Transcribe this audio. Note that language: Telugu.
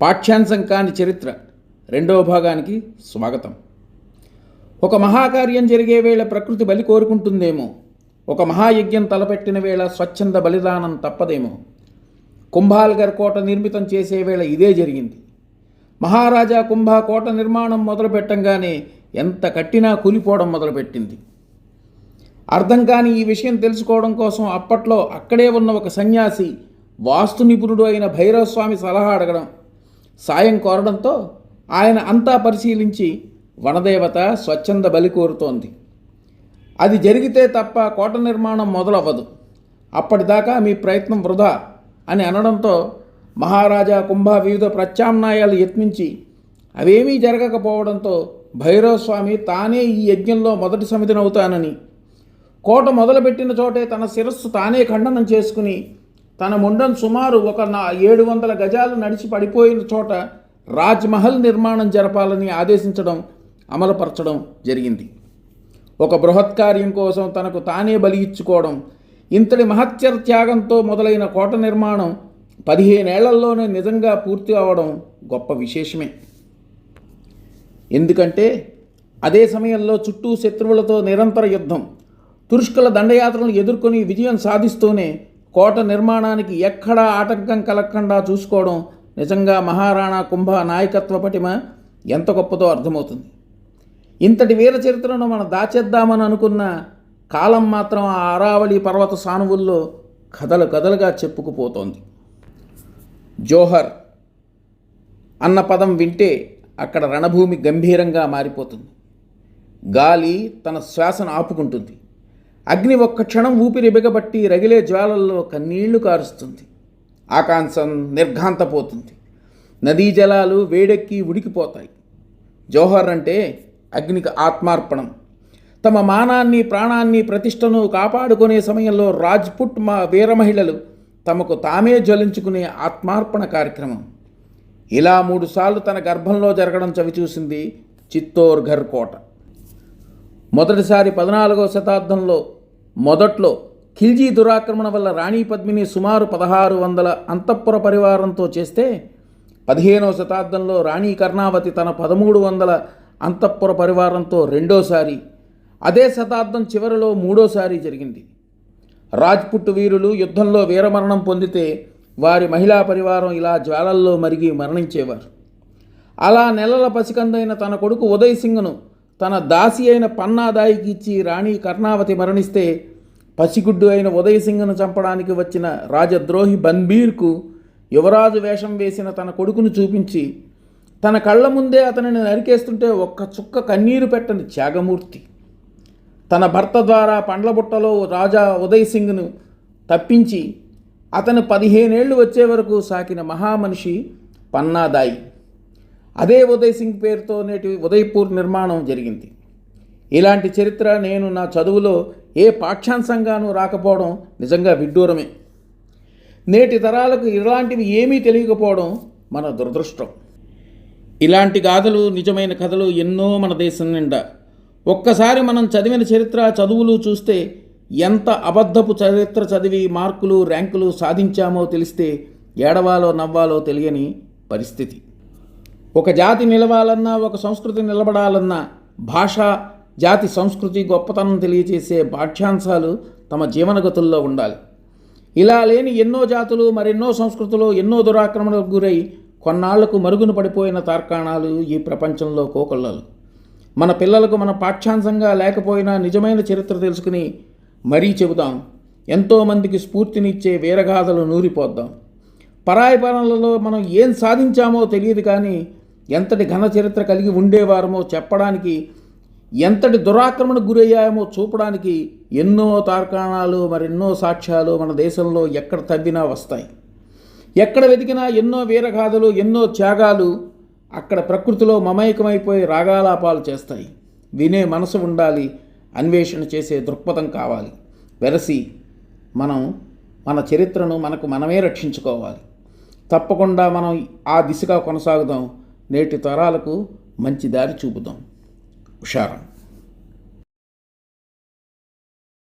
పాఠ్యాంశం కాని చరిత్ర రెండవ భాగానికి స్వాగతం. ఒక మహాకార్యం జరిగే వేళ ప్రకృతి బలి కోరుకుంటుందేమో ఒక మహాయజ్ఞం తలపెట్టిన వేళ స్వచ్ఛంద బలిదానం తప్పదేమో కుంభాల్గర్ కోట నిర్మితం చేసే వేళ ఇదే జరిగింది. మహారాజా కుంభ కోట నిర్మాణం మొదలుపెట్టంగానే ఎంత కట్టినా కూలిపోవడం మొదలుపెట్టింది. అర్థం కాని ఈ విషయం తెలుసుకోవడం కోసం అప్పట్లో అక్కడే ఉన్న ఒక సన్యాసి వాస్తు నిపుణుడు అయిన భైరవస్వామి సలహా అడగడం సాయం కోరడంతో ఆయన అంతా పరిశీలించి వనదేవత స్వచ్ఛంద బలి కోరుతోంది. అది జరిగితే తప్ప కోట నిర్మాణం మొదలవ్వదు. అప్పటిదాకా మీ ప్రయత్నం వృధా అని అనడంతో మహారాజా కుంభ వివిధ ప్రత్యామ్నాయాలు యత్నించి అవేమీ జరగకపోవడంతో భైరవస్వామి తానే ఈ యజ్ఞంలో మొదటి సమితినవుతానని కోట మొదలుపెట్టిన చోటే తన శిరస్సు తానే ఖండనం చేసుకుని తన ముండం సుమారు ఒక నా ఏడు వందల గజాలు నడిచి పడిపోయిన చోట రాజ్మహల్ నిర్మాణం జరపాలని ఆదేశించడం అమలుపరచడం జరిగింది. ఒక బృహత్కార్యం కోసం తనకు తానే బలి ఇచ్చుకోవడం ఇంతటి మహత్యర త్యాగంతో మొదలైన కోట నిర్మాణం పదిహేనేళ్ళలోనే నిజంగా పూర్తి అవడం గొప్ప విశేషమే. ఎందుకంటే అదే సమయంలో చుట్టూ శత్రువులతో నిరంతర యుద్ధం తురుష్కుల దండయాత్రలను ఎదుర్కొని విజయం సాధిస్తూనే కోట నిర్మాణానికి ఎక్కడా ఆటంకం కలగకుండా చూసుకోవడం నిజంగా మహారాణా కుంభ నాయకత్వ పటిమ ఎంత గొప్పదో అర్థమవుతుంది. ఇంతటి వీర చరిత్రను మనం దాచేద్దామని అనుకున్న కాలం మాత్రం ఆ అరావళి పర్వత సానువుల్లో కథలు కథలుగా చెప్పుకుపోతోంది. జోహర్ అన్న పదం వింటే అక్కడ రణభూమి గంభీరంగా మారిపోతుంది. గాలి తన శ్వాసను ఆపుకుంటుంది. అగ్ని ఒక్క క్షణం ఊపిరి బిగబట్టి రగిలే జ్వాలల్లో కన్నీళ్ళు కారుస్తుంది. ఆకాంక్షం నిర్ఘాంతపోతుంది. నదీ జలాలు వేడెక్కి ఉడికిపోతాయి. జోహర్ అంటే అగ్నికి ఆత్మార్పణం. తమ మానాన్ని ప్రాణాన్ని ప్రతిష్టను కాపాడుకునే సమయంలో రాజ్పుట్ మా వీర మహిళలు తమకు తామే జ్వలించుకునే ఆత్మార్పణ కార్యక్రమం. ఇలా మూడుసార్లు తన గర్భంలో జరగడం చవిచూసింది చిత్తోర్ఘర్ కోట. మొదటిసారి పద్నాలుగో శతాబ్దంలో మొదట్లో ఖిల్జీ దురాక్రమణ వల్ల రాణి పద్మిని సుమారు పదహారు వందల అంతఃపుర పరివారంతో చేస్తే పదిహేనవ శతాబ్దంలో రాణి కర్ణావతి తన పదమూడు వందల అంతఃపుర పరివారంతో రెండోసారి అదే శతాబ్దం చివరిలో మూడోసారి జరిగింది. రాజ్పుట్ వీరులు యుద్ధంలో వీరమరణం పొందితే వారి మహిళా పరివారం ఇలా జ్వాలల్లో మరిగి మరణించేవారు. అలా నెలల పసికందైన తన కొడుకు ఉదయ్ సింగ్ను తన దాసి అయిన పన్నాదాయికి ఇచ్చి రాణి కర్ణావతి మరణిస్తే పసిగుడ్డు అయిన ఉదయ్ సింగ్ను చంపడానికి వచ్చిన రాజద్రోహి బన్బీర్కు యువరాజు వేషం వేసిన తన కొడుకును చూపించి తన కళ్ళ ముందే అతనిని నరికేస్తుంటే ఒక్క చుక్క కన్నీరు పెట్టని త్యాగమూర్తి. తన భర్త ద్వారా పండ్లబుట్టలో రాజా ఉదయసింగ్ను తప్పించి అతను పదిహేనేళ్ళు వచ్చే వరకు సాకిన మహామనిషి పన్నాదాయి. అదే ఉదయ్ సింగ్ పేరుతో నేటి ఉదయ్పూర్ నిర్మాణం జరిగింది. ఇలాంటి చరిత్ర నేను నా చదువులో ఏ పాఠ్యాంశంగానూ రాకపోవడం నిజంగా విడ్డూరమే. నేటి తరాలకు ఇలాంటివి ఏమీ తెలియకపోవడం మన దురదృష్టం. ఇలాంటి గాథలు నిజమైన కథలు ఎన్నో మన దేశం నిండా. ఒక్కసారి మనం చదివిన చరిత్ర చదువులు చూస్తే ఎంత అబద్ధపు చరిత్ర చదివి మార్కులు ర్యాంకులు సాధించామో తెలిస్తే ఏడవాలో నవ్వాలో తెలియని పరిస్థితి. ఒక జాతి నిలవాలన్నా ఒక సంస్కృతి నిలబడాలన్నా భాష జాతి సంస్కృతి గొప్పతనం తెలియజేసే పాఠ్యాంశాలు తమ జీవనగతుల్లో ఉండాలి. ఇలా లేని ఎన్నో జాతులు మరెన్నో సంస్కృతులు ఎన్నో దురాక్రమణకు గురై కొన్నాళ్ళకు మరుగున పడిపోయిన తార్కాణాలు ఈ ప్రపంచంలో కోకొల్లలు. మన పిల్లలకు మన పాఠ్యాంశంగా లేకపోయినా నిజమైన చరిత్ర తెలుసుకుని మరీ చెబుదాం. ఎంతోమందికి స్ఫూర్తినిచ్చే వీరగాథలు నూరిపోద్దాం. పరాయి పనులలో మనం ఏం సాధించామో తెలియదు కానీ ఎంతటి ఘన చరిత్ర కలిగి ఉండేవారమో చెప్పడానికి ఎంతటి దురాక్రమణకు గురయ్యామో చూపడానికి ఎన్నో తార్కాణాలు మరెన్నో సాక్ష్యాలు మన దేశంలో ఎక్కడ తవ్వినా వస్తాయి. ఎక్కడ వెతికినా ఎన్నో వీరగాథలు ఎన్నో త్యాగాలు అక్కడ ప్రకృతిలో మమైకమైపోయి రాగాలాపాలు చేస్తాయి. వినే మనసు ఉండాలి అన్వేషణ చేసే దృక్పథం కావాలి. వెరసి మనం మన చరిత్రను మనకు మనమే రక్షించుకోవాలి. తప్పకుండా మనం ఆ దిశగా కొనసాగుదాం. నేటి తరాలకు మంచి దారి చూపుదాం హుషారం.